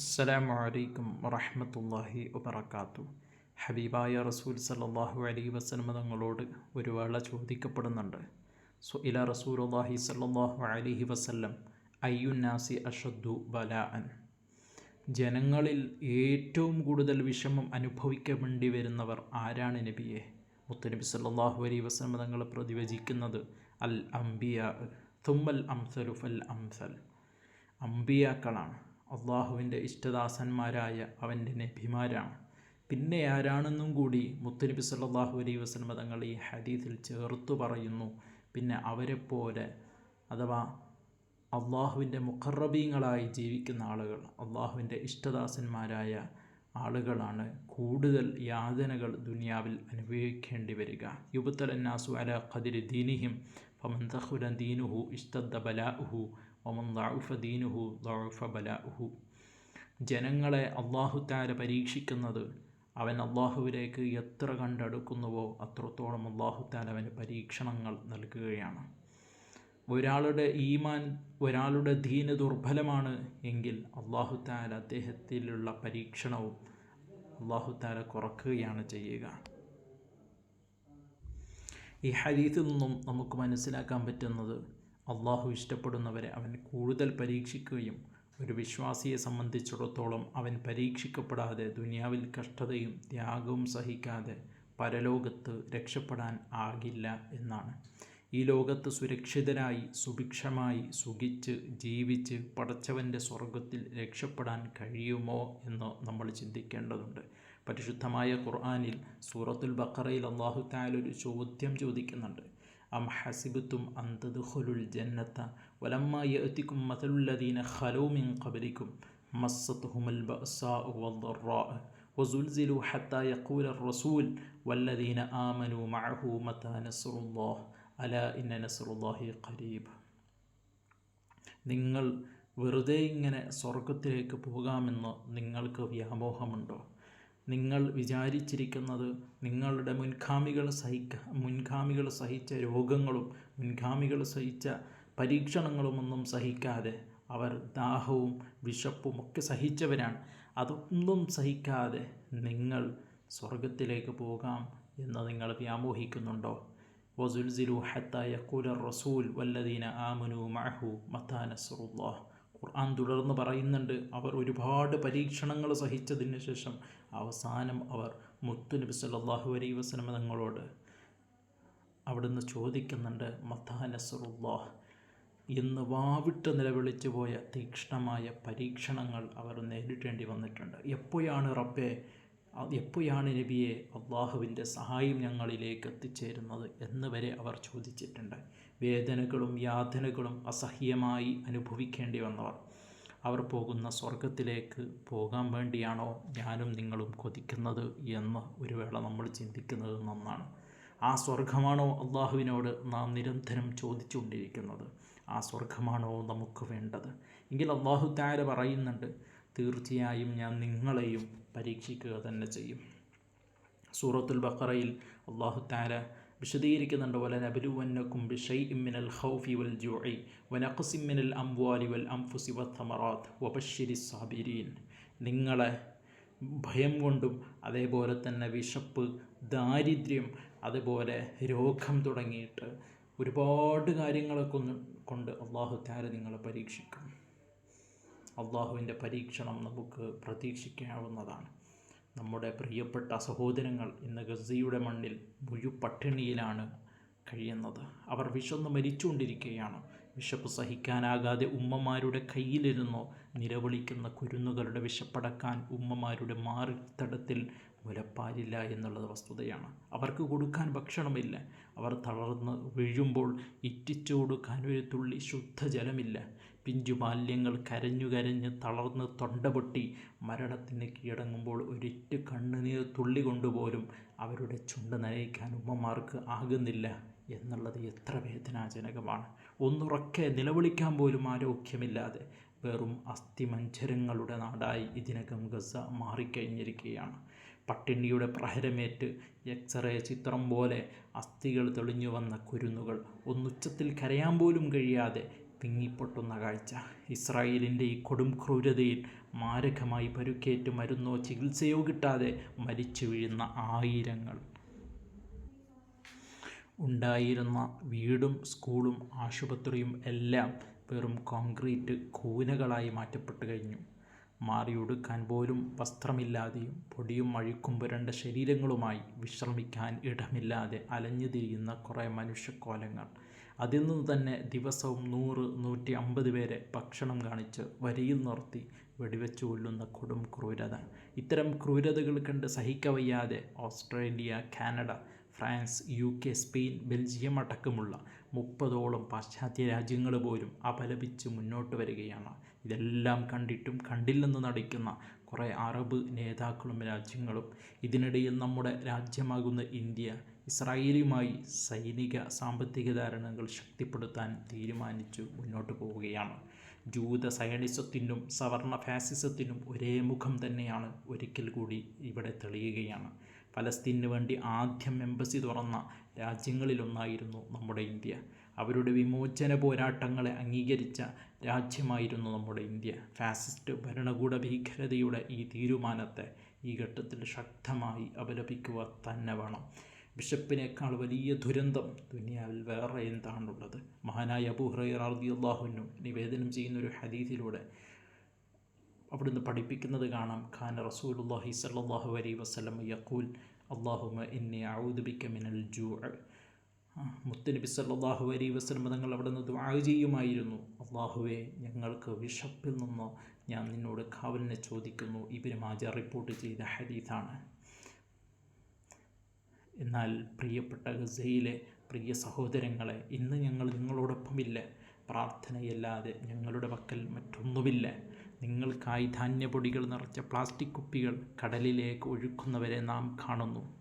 അസ്സലാമു അലൈക്കും വറഹ്മത്തുള്ളാഹി വബർക്കാത്തു ഹബീബായ റസൂൽ സല്ലല്ലാഹു അലൈഹി വസ്ലമ തങ്ങളോട് ഒരു വേള ചോദിക്കപ്പെടുന്നുണ്ട്. സോ ഇല റസൂലുള്ളാഹി സല്ലല്ലാഹു അലൈഹി വസല്ലം അയ്യുന്നാസി അഷദ്ദു ബലാഅൻ. ജനങ്ങളിൽ ഏറ്റവും കൂടുതൽ വിഷമം അനുഭവിക്കേണ്ടി വരുന്നവർ ആരാണ് നബിയെ? മുത്തനബി സല്ലല്ലാഹു അലൈഹി വസല്ലമ തങ്ങൾ പ്രതിവചിക്കുന്നത് അൽ അംബിയ തുമ്മൽ അംസലു ഫൽ അംസൽ. അമ്പിയാക്കളാണ് അള്ളാഹുവിന്റെ ഇഷ്ടദാസന്മാരായ അവന്റെ നബിമാരാണ്. പിന്നെ ആരാണെന്നും കൂടി മുത്തനബി സല്ലല്ലാഹു അലൈ വസല്ലമ തങ്ങൾ ഈ ഹദീസിൽ ചേർത്തു പറയുന്നു. പിന്നെ അവരെപ്പോലെ അഥവാ അള്ളാഹുവിന്റെ മുഖറബീങ്ങളായി ജീവിക്കുന്ന ആളുകൾ അള്ളാഹുവിന്റെ ഇഷ്ടദാസന്മാരായ ആളുകളാണ് കൂടുതൽ യാതനകൾ ദുനിയാവിൽ അനുഭവിക്കേണ്ടി വരിക. യുബത്തലന്നാസു അല ഖദിരി ദീനിഹിം ഫമൻ ദീനുഹു ഇസ്തദ്ദ ബലാഉഹു ഒമൻ ദഅുഫ ദീനുഹു ജനങ്ങളെ അള്ളാഹുത്താര പരീക്ഷിക്കുന്നത് അവൻ അള്ളാഹുവിലേക്ക് എത്ര കണ്ടടുക്കുന്നുവോ അത്രത്തോളം അള്ളാഹുത്താല അവന് പരീക്ഷണങ്ങൾ നൽകുകയാണ്. ഒരാളുടെ ഈമാൻ ഒരാളുടെ ദീന് ദുർബലമാണ് എങ്കിൽ അള്ളാഹുത്താല അദ്ദേഹത്തിലുള്ള പരീക്ഷണവും അള്ളാഹുത്താല കുറക്കുകയാണ് ചെയ്യുക. ഈ ഹരീത്തിൽ നിന്നും നമുക്ക് മനസ്സിലാക്കാൻ പറ്റുന്നത് അള്ളാഹു ഇഷ്ടപ്പെടുന്നവരെ അവൻ കൂടുതൽ പരീക്ഷിക്കുകയും ഒരു വിശ്വാസിയെ സംബന്ധിച്ചിടത്തോളം അവൻ പരീക്ഷിക്കപ്പെടാതെ ദുനിയാവിൽ കഷ്ടതയും ത്യാഗവും സഹിക്കാതെ പരലോകത്ത് രക്ഷപ്പെടാൻ ആകില്ല എന്നാണ്. ഈ ലോകത്ത് സുരക്ഷിതരായി സുഭിക്ഷമായി സുഖിച്ച് ജീവിച്ച് പടച്ചവന്റെ സ്വർഗത്തിൽ രക്ഷപ്പെടാൻ കഴിയുമോ എന്ന് നമ്മൾ ചിന്തിക്കേണ്ടതുണ്ട്. പരിശുദ്ധമായ ഖുർആാനിൽ സൂറത്തുൽ ബക്കറയിൽ അള്ളാഹു താലൊരു ചോദ്യം ചോദിക്കുന്നുണ്ട്. അം ഹസിബത്തും അന്തദ്ഖുലുൽ ജന്നത്ത വലമ്മ യഅതിക്കും മതലുല്ലദീന ഖലൂ മിൻ ഖബലിക്കും മസ്സത്തുഹുമുൽ ബഅസാഉ വദ്ദറാഅ وزلزلوا حتى يقول الرسول والذين آمنوا معه متى نصر الله അല ഇന്ന നസറുല്ലാഹി ഖരീബ് നിങ്ങൾ വെറുതെ ഇങ്ങനെ സ്വർഗത്തിലേക്ക് പോകാമെന്ന് നിങ്ങൾക്ക് വ്യാമോഹമുണ്ടോ നിങ്ങൾ വിചാരിച്ചിരിക്കുന്നത് നിങ്ങളുടെ മുൻഗാമികൾ സഹിക്ക മുൻഗാമികൾ സഹിച്ച രോഗങ്ങളും മുൻഗാമികൾ സഹിച്ച പരീക്ഷണങ്ങളുമൊന്നും സഹിക്കാതെ അവർ ദാഹവും വിശപ്പും ഒക്കെ സഹിച്ചവരാണ്. അതൊന്നും സഹിക്കാതെ നിങ്ങൾ സ്വർഗത്തിലേക്ക് പോകാം എന്ന് നിങ്ങൾ വ്യാമോഹിക്കുന്നുണ്ടോ? വസുൽസിലു ഹത്തായ കുലർ റസൂൽ വല്ലദീന ആമനു മഹു മത്താ നസറുല്ലാഹ്. ഖുർആൻ തുടർന്ന് പറയുന്നുണ്ട്. അവർ ഒരുപാട് പരീക്ഷണങ്ങൾ സഹിച്ചതിന് ശേഷം അവസാനം അവർ മുത്തു നബി സല്ലല്ലാഹു അലൈഹി വസല്ലമ തങ്ങളോട് അവിടുന്ന് ചോദിക്കുന്നുണ്ട് മത്താ നസറുല്ലാഹ് എന്ന് വാവിട്ട് നിലവിളിച്ചു പോയ തീക്ഷ്ണമായ പരീക്ഷണങ്ങൾ അവർ നേരിടേണ്ടി വന്നിട്ടുണ്ട്. എപ്പോഴാണ് റബ്ബെ എപ്പോഴാണ് നബിയെ അള്ളാഹുവിന്റെ സഹായം ഞങ്ങളിലേക്ക് എത്തിച്ചേരുന്നത് എന്ന് വരെ അവർ ചോദിച്ചിട്ടുണ്ട്. വേദനകളും യാതനകളും അസഹ്യമായി അനുഭവിക്കേണ്ടി വന്നവർ അവർ പോകുന്ന സ്വർഗത്തിലേക്ക് പോകാൻ വേണ്ടിയാണോ ഞാനും നിങ്ങളും കൊതിക്കുന്നത് എന്ന് ഒരു വേള നമ്മൾ ചിന്തിക്കുന്നത് നന്നാണ്. ആ സ്വർഗമാണോ അള്ളാഹുവിനോട് നാം നിരന്തരം ചോദിച്ചുകൊണ്ടിരിക്കുന്നത്? ആ സ്വർഗമാണോ നമുക്ക് വേണ്ടത്? എങ്കിൽ അള്ളാഹു താര പറയുന്നുണ്ട് തീർച്ചയായും ഞാൻ നിങ്ങളെയും പരീക്ഷിക്കുക തന്നെ ചെയ്യും. സൂറത്തുൽ ബഖറയിൽ അള്ളാഹു താര വിശദീകരിക്കുന്നുണ്ട് വല നബലുവന്നക്കും ബിഷൈ ഇമ്മിനൽ ഹൗഫി വൽ ജോയി വനഖസിമ്മിനൽ അംവാലി വൽ അംഫുസി വത്തമറാത്ത് വബശ്ശിരി സാബിരീൻ നിങ്ങളെ ഭയം കൊണ്ടും അതേപോലെ തന്നെ വിശപ്പ് ദാരിദ്ര്യം അതുപോലെ രോഗം തുടങ്ങിയിട്ട് ഒരുപാട് കാര്യങ്ങളൊക്കെ കൊണ്ട് അള്ളാഹു താര നിങ്ങളെ പരീക്ഷിക്കും. അള്ളാഹുവിന്റെ പരീക്ഷണം നമുക്ക് പ്രതീക്ഷിക്കാവുന്നതാണ്. നമ്മുടെ പ്രിയപ്പെട്ട സഹോദരങ്ങൾ ഇന്ന് ഗസയുടെ മണ്ണിൽ മുഴുപട്ടിണിയിലാണ് കഴിയുന്നത്. അവർ വിശന്ന് മരിച്ചുകൊണ്ടിരിക്കുകയാണ്. വിശപ്പ് സഹിക്കാനാകാതെ ഉമ്മമാരുടെ കയ്യിലിരുന്നോ നിലവിളിക്കുന്ന കുരുന്നുകളുടെ വിശപ്പടക്കാൻ ഉമ്മമാരുടെ മാറിത്തടത്തിൽ മുലപ്പാലില്ല എന്നുള്ളത് വസ്തുതയാണ്. അവർക്ക് കൊടുക്കാൻ ഭക്ഷണമില്ല. അവർ തളർന്ന് വീഴുമ്പോൾ ഇറ്റിച്ചു കൊടുക്കാൻ ഒരു തുള്ളി ശുദ്ധജലമില്ല. പിഞ്ചു ബാല്യങ്ങൾ കരഞ്ഞു കരഞ്ഞ് തളർന്ന് തൊണ്ടപൊട്ടി മരണത്തിന് കീഴടങ്ങുമ്പോൾ ഒരിറ്റ് കണ്ണുനീർ തുള്ളി കൊണ്ടുപോലും അവരുടെ ചുണ്ട് നനയിക്കാൻ ഉമ്മമാർക്ക് ആകുന്നില്ല എന്നുള്ളത് എത്ര വേദനാജനകമാണ്. ഒന്നുറക്കെ നിലവിളിക്കാൻ പോലും ആരോഗ്യമില്ലാതെ വെറും അസ്ഥിമഞ്ജരങ്ങളുടെ നാടായി ഇതിനകം ഗസ മാറിക്കഴിഞ്ഞിരിക്കുകയാണ്. പട്ടിണിയുടെ പ്രഹരമേറ്റ് എക്സ്റേ ചിത്രം പോലെ അസ്ഥികൾ തെളിഞ്ഞു വന്ന കുരുന്നുകൾ ഒന്നുച്ചത്തിൽ കരയാൻ പോലും കഴിയാതെ തിങ്ങിപ്പൊട്ടുന്ന കാഴ്ച. ഇസ്രായേലിന്റെ ഈ കൊടും ക്രൂരതയിൽ മാരകമായി പരുക്കേറ്റ് മരുന്നോ ചികിത്സയോ കിട്ടാതെ മരിച്ചു വീഴുന്ന ആയിരങ്ങൾ. ഉണ്ടായിരുന്ന വീടും സ്കൂളും ആശുപത്രിയും എല്ലാം വെറും കോൺക്രീറ്റ് കൂനകളായി മാറ്റപ്പെട്ടു കഴിഞ്ഞു. മാറിയൊടുക്കാൻ പോലും വസ്ത്രമില്ലാതെയും പൊടിയും അഴുക്കും പുരണ്ട ശരീരങ്ങളുമായി വിശ്രമിക്കാൻ ഇടമില്ലാതെ അലഞ്ഞു തിരിയുന്ന കുറേ മനുഷ്യക്കോലങ്ങൾ. അതിൽ നിന്ന് തന്നെ ദിവസവും നൂറ് നൂറ്റി അമ്പത് പേരെ ഭക്ഷണം കാണിച്ച് വരിയിൽ നിർത്തി വെടിവെച്ച് കൊല്ലുന്ന കൊടും ക്രൂരത. ഇത്തരം ക്രൂരതകൾ കണ്ട് സഹിക്കവയ്യാതെ Australia Canada France U K Spain Belgium അടക്കമുള്ള മുപ്പതോളം പാശ്ചാത്യ രാജ്യങ്ങൾ പോലും അപലപിച്ച് മുന്നോട്ട് വരികയാണ്. ഇതെല്ലാം കണ്ടിട്ടും കണ്ടില്ലെന്ന് നടിക്കുന്ന കുറേ അറബ് നേതാക്കളും രാജ്യങ്ങളും. ഇതിനിടയിൽ നമ്മുടെ രാജ്യമാകുന്ന ഇന്ത്യ ഇസ്രായേലുമായി സൈനിക സാമ്പത്തിക ധാരണകൾ ശക്തിപ്പെടുത്താൻ തീരുമാനിച്ചു മുന്നോട്ട് പോവുകയാണ്. ജൂത സയണിസത്തിനും സവർണ ഫാസിസത്തിനും ഒരേ മുഖം തന്നെയാണ് ഒരിക്കൽ കൂടി ഇവിടെ തെളിയുകയാണ്. ഫലസ്തീനു വേണ്ടി ആദ്യം എംബസി തുറന്ന രാജ്യങ്ങളിലൊന്നായിരുന്നു നമ്മുടെ ഇന്ത്യ. അവരുടെ വിമോചന പോരാട്ടങ്ങളെ അംഗീകരിച്ച രാജ്യമായിരുന്നു നമ്മുടെ ഇന്ത്യ. ഫാസിസ്റ്റ് ഭരണകൂട ഭീകരതയുടെ ഈ തീരുമാനത്തെ ഈ ഘട്ടത്തിൽ ശക്തമായി അപലപിക്കുക തന്നെ വേണം. ബിഷപ്പിനേക്കാൾ വലിയ ദുരന്തം ദുനിയാവിൽ വേറെ എന്താണുള്ളത്? മഹാനായ അള്ളാഹുനും നിവേദനം ചെയ്യുന്ന ഒരു ഹദീസിലൂടെ അവിടുന്ന് പഠിപ്പിക്കുന്നത് കാണാം. ഖാൻ റസൂലുല്ലാഹി സല്ലാഹു അലൈ വസ്ലം യക്കൂൽ അള്ളാഹുമ എന്നെ ഔദുബിക്ക മിനൽ ജൂ മുത്തനബി സല്ലാഹു അലൈ വസ്ലം തങ്ങൾ അവിടെ നിന്ന് ദുആ ചെയ്യുമായിരുന്നു. അള്ളാഹുവെ ഞങ്ങൾക്ക് വിഷപ്പിൽ നിന്ന് ഞാൻ നിന്നോട് കാവലിനെ ചോദിക്കുന്നു. ഇബിന് മാജ റിപ്പോർട്ട് ചെയ്ത ഹരീതാണ് എന്നാൽ പ്രിയപ്പെട്ട ഗസയിലെ പ്രിയ സഹോദരങ്ങളെ ഇന്ന് ഞങ്ങൾ നിങ്ങളോടൊപ്പമില്ല. പ്രാർത്ഥനയല്ലാതെ ഞങ്ങളുടെ പക്കൽ മറ്റൊന്നുമില്ല. നിങ്ങൾക്കായി ധാന്യപൊടികൾ നിറച്ച പ്ലാസ്റ്റിക് കുപ്പികൾ കടലിലേക്ക് ഒഴുക്കുന്നവരെ നാം കാണുന്നു.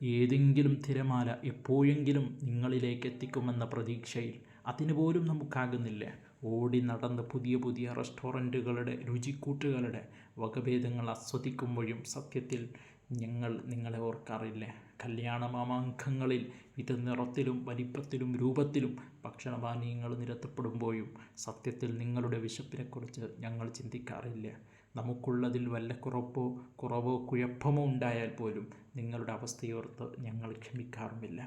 ഏതെങ്കിലും തിരമാല എപ്പോഴെങ്കിലും നിങ്ങളിലേക്ക് എത്തിക്കുമെന്ന പ്രതീക്ഷയിൽ അതിനുപോലും നമുക്കാകുന്നില്ല. ഓടി നടന്ന് പുതിയ പുതിയ റെസ്റ്റോറന്റുകളുടെ രുചിക്കൂട്ടുകളുടെ വകഭേദങ്ങൾ ആസ്വദിക്കുമ്പോഴും സത്യത്തിൽ ഞങ്ങൾ നിങ്ങളെ ഓർക്കാറില്ല. കല്യാണ മാമാങ്കങ്ങളിൽ ഇത് നിറത്തിലും വലിപ്പത്തിലും രൂപത്തിലും ഭക്ഷണപാനീയങ്ങൾ നിരത്തപ്പെടുമ്പോഴും സത്യത്തിൽ നിങ്ങളുടെ വിശപ്പിനെക്കുറിച്ച് ഞങ്ങൾ ചിന്തിക്കാറില്ല. നമുക്കുള്ളതിൽ വല്ല കുറപ്പോ കുറവോ കുഴപ്പമോ ഉണ്ടായാൽ പോലും നിങ്ങളുടെ അവസ്ഥയോർത്ത് ഞങ്ങൾ ക്ഷമിക്കാറുമില്ല.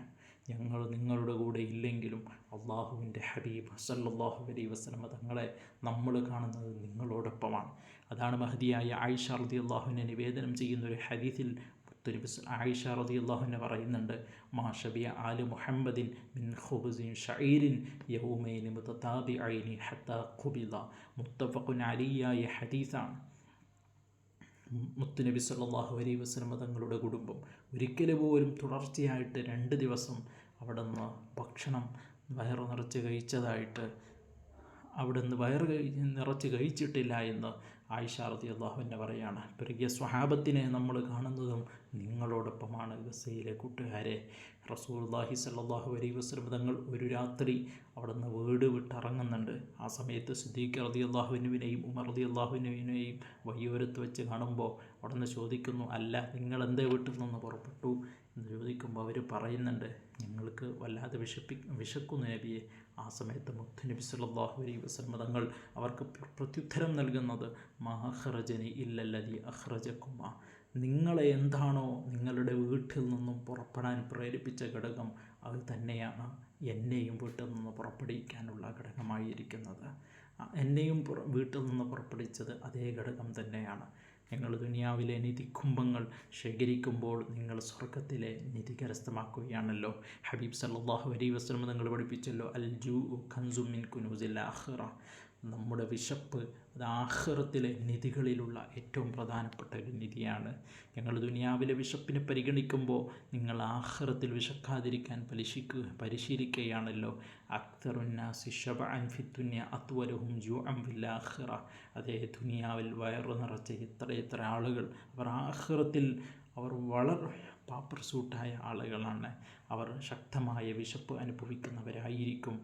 ഞങ്ങൾ നിങ്ങളുടെ കൂടെ ഇല്ലെങ്കിലും അള്ളാഹുവിന്റെ ഹബീബ് സല്ലാഹു അലൈ വസ്ലമ തങ്ങളെ നമ്മൾ കാണുന്നത് നിങ്ങളോടൊപ്പമാണ്. അതാണ് മഹതിയായ ആയിഷ റതി അള്ളാഹുവിനെ നിവേദനം ചെയ്യുന്ന ഒരു ഹദീസിൽ ആയിഷ റതി അള്ളാഹുവിനെ പറയുന്നുണ്ട് മാഷബിയ ആലു മുഹമ്മദിൻ മിൻ ഖുബുസിൻ ഷൈരിൻ യൗമൈൻ മുതതാബി ഐനി ഹത്ത ഖുബില മുത്തഫഖുൻ അലിയായ ഹദീസാണ്. മുത്തുനബി സല്ലാഹു അലൈ വസ്ലമ തങ്ങളുടെ കുടുംബം ഒരിക്കൽ പോലും തുടർച്ചയായിട്ട് രണ്ട് ദിവസം അവിടെ നിന്ന് ഭക്ഷണം വയറു നിറച്ച് കഴിച്ചതായിട്ട് അവിടെ നിന്ന് വയറ് കഴി നിറച്ച് കഴിച്ചിട്ടില്ല എന്ന് ആയിഷ റതി അള്ളാഹുവിന്റെ പറയാണ്. പ്രിയ സ്വഹാബത്തിനെ നമ്മൾ കാണുന്നതും നിങ്ങളോടൊപ്പമാണ്. ഗസയിലെ കൂട്ടുകാരെ റസൂൽല്ലാഹി സല്ലാഹു അലൈ വസ്ലം തങ്ങൾ ഒരു രാത്രി അവിടെ നിന്ന് വീട് വിട്ടിറങ്ങുന്നുണ്ട്. ആ സമയത്ത് സിദ്ദീഖ് റതി അള്ളാഹുവിനുവിനെയും ഉമർ റതി അള്ളാഹുവിനുവിനെയും വയ്യോരത്ത് വെച്ച് കാണുമ്പോൾ നിന്ന് ചോദിക്കുന്നു അല്ല നിങ്ങൾ എന്തേ വീട്ടിൽ നിന്ന് പുറപ്പെട്ടു? എന്ന് ചോദിക്കുമ്പോൾ അവർ പറയുന്നുണ്ട് ഞങ്ങൾക്ക് വല്ലാതെ വിശപ്പി വിശക്കുന്നു നബിയെ. ആ സമയത്ത് മുത്തുനബി സല്ലാഹു അലൈ വസ്ലം തങ്ങൾ അവർക്ക് പ്രത്യുത്തരം നൽകുന്നത് മഹറജനി ഇല്ലല്ലതി അഹ്റജക്കുമ നിങ്ങളെ എന്താണോ നിങ്ങളുടെ വീട്ടിൽ നിന്നും പുറപ്പെടാൻ പ്രേരിപ്പിച്ച ഘടകം അത് തന്നെയാണ് എന്നെയും വീട്ടിൽ നിന്ന് പുറപ്പെടുവിക്കാനുള്ള ഘടകമായിരിക്കുന്നത്. എന്നെയും വീട്ടിൽ നിന്ന് പുറപ്പെടുവിച്ചത് അതേ ഘടകം തന്നെയാണ്. ഞങ്ങൾ ദുനിയാവിലെ നിധിക്കുംഭങ്ങൾ ശേഖരിക്കുമ്പോൾ നിങ്ങൾ സ്വർഗത്തിലെ നിധി കരസ്ഥമാക്കുകയാണല്ലോ ഹബീബ് സല്ലാഹു അലൈ വസ്ലം നിങ്ങൾ പഠിപ്പിച്ചല്ലോ അൽ ജു ഖൻസുമിൻ കുനൂസിൽ ആഹ്റ നമ്മുടെ വിശപ്പ് അത് ആഹ്റത്തിലെ നിധികളിലുള്ള ഏറ്റവും പ്രധാനപ്പെട്ട ഒരു നിധിയാണ്. ഞങ്ങൾ ദുനിയാവിലെ വിശപ്പിനെ പരിഗണിക്കുമ്പോൾ നിങ്ങൾ ആഹ്റത്തിൽ വിശക്കാതിരിക്കാൻ പരിശീക്കുക പരിശീലിക്കുകയാണല്ലോ അക്തറുന്നാസി അതേ ദുനിയാവിൽ വയറു നിറച്ച ഇത്ര ഇത്ര ആളുകൾ അവർ ആഹ്റത്തിൽ അവർ വളരെ പാപ്പർ സൂട്ടായ ആളുകളാണ് അവർ ശക്തമായ വിശപ്പ് അനുഭവിക്കുന്നവരായിരിക്കും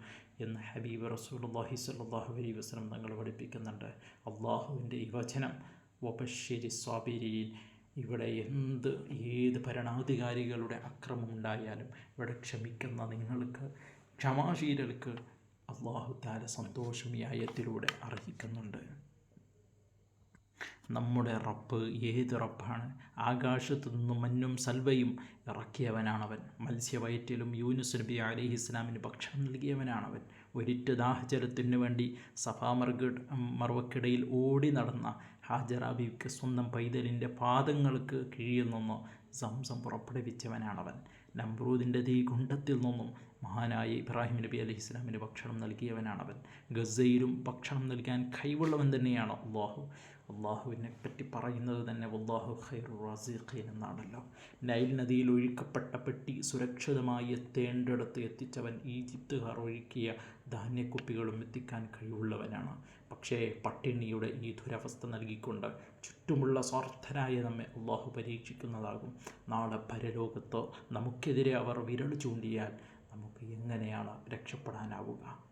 എന്ന് ഹബീബ് റസൂലുള്ളാഹി സല്ലാഹു അലൈ വസ്ലം തങ്ങൾ പഠിപ്പിക്കുന്നുണ്ട്. അള്ളാഹുവിന്റെ ഈ വചനം വബശ്ശിരി സ്വാബിരിയിൽ ഇവിടെ എന്ത് ഏത് ഭരണാധികാരികളുടെ അക്രമം ഉണ്ടായാലും ഇവിടെ ക്ഷമിക്കുന്ന നിങ്ങൾക്ക് ക്ഷമാശീലർക്ക് അള്ളാഹു താല സന്തോഷം ഈ ആയത്തിലൂടെ അർഹിക്കുന്നുണ്ട്. നമ്മുടെ റബ്ബ് ഏത് റബ്ബാണ്? ആകാശത്തു നിന്നും മഞ്ഞും സൽവയും ഇറക്കിയവനാണവൻ. മത്സ്യവയറ്റിലും യൂനുസ് നബി അലഹി ഇസ്ലാമിന് ഭക്ഷണം നൽകിയവനാണവൻ. ഒരിറ്റ് ദാഹജലത്തിനു വേണ്ടി സഫാമർഗ മർവക്കിടയിൽ ഓടി നടന്ന ഹാജറാബിക്ക് സ്വന്തം പൈതലിന്റെ പാദങ്ങൾക്ക് കീഴിൽ നിന്ന് സംസം പുറപ്പെടുവിച്ചവനാണവൻ. നമ്രൂദിന്റെ തീ കുണ്ടത്തിൽ നിന്നും മഹാനായ ഇബ്രാഹിം നബി അലൈഹി ഇസ്ലാമിന് ഭക്ഷണം നൽകിയവനാണവൻ. ഗസയിലും ഭക്ഷണം നൽകാൻ കൈവുള്ളവൻ തന്നെയാണ് അള്ളാഹു. അള്ളാഹുവിനെ പറ്റി പറയുന്നത് തന്നെ വല്ലാഹു ഖൈറു റാസിഖീൻ എന്നാണല്ലോ. നൈൽ നദിയിൽ ഒഴുക്കപ്പെട്ട പെട്ടി സുരക്ഷിതമായി എത്തേണ്ടിടത്ത് എത്തിച്ചവൻ ഈജിപ്തുകാർ ഒഴുക്കിയ ധാന്യക്കുപ്പികളും എത്തിക്കാൻ കഴിവുള്ളവനാണ്. പക്ഷേ പട്ടിണിയുടെ ഈ ദുരവസ്ഥ നൽകിക്കൊണ്ട് ചുറ്റുമുള്ള സ്വാർത്ഥരായ നമ്മെ അള്ളാഹു പരീക്ഷിക്കുന്നതാകും. നാളെ പരലോകത്തോ നമുക്കെതിരെ അവർ വിരൽ ചൂണ്ടിയാൽ നമുക്ക് എങ്ങനെയാണ് രക്ഷപ്പെടാനാവുക?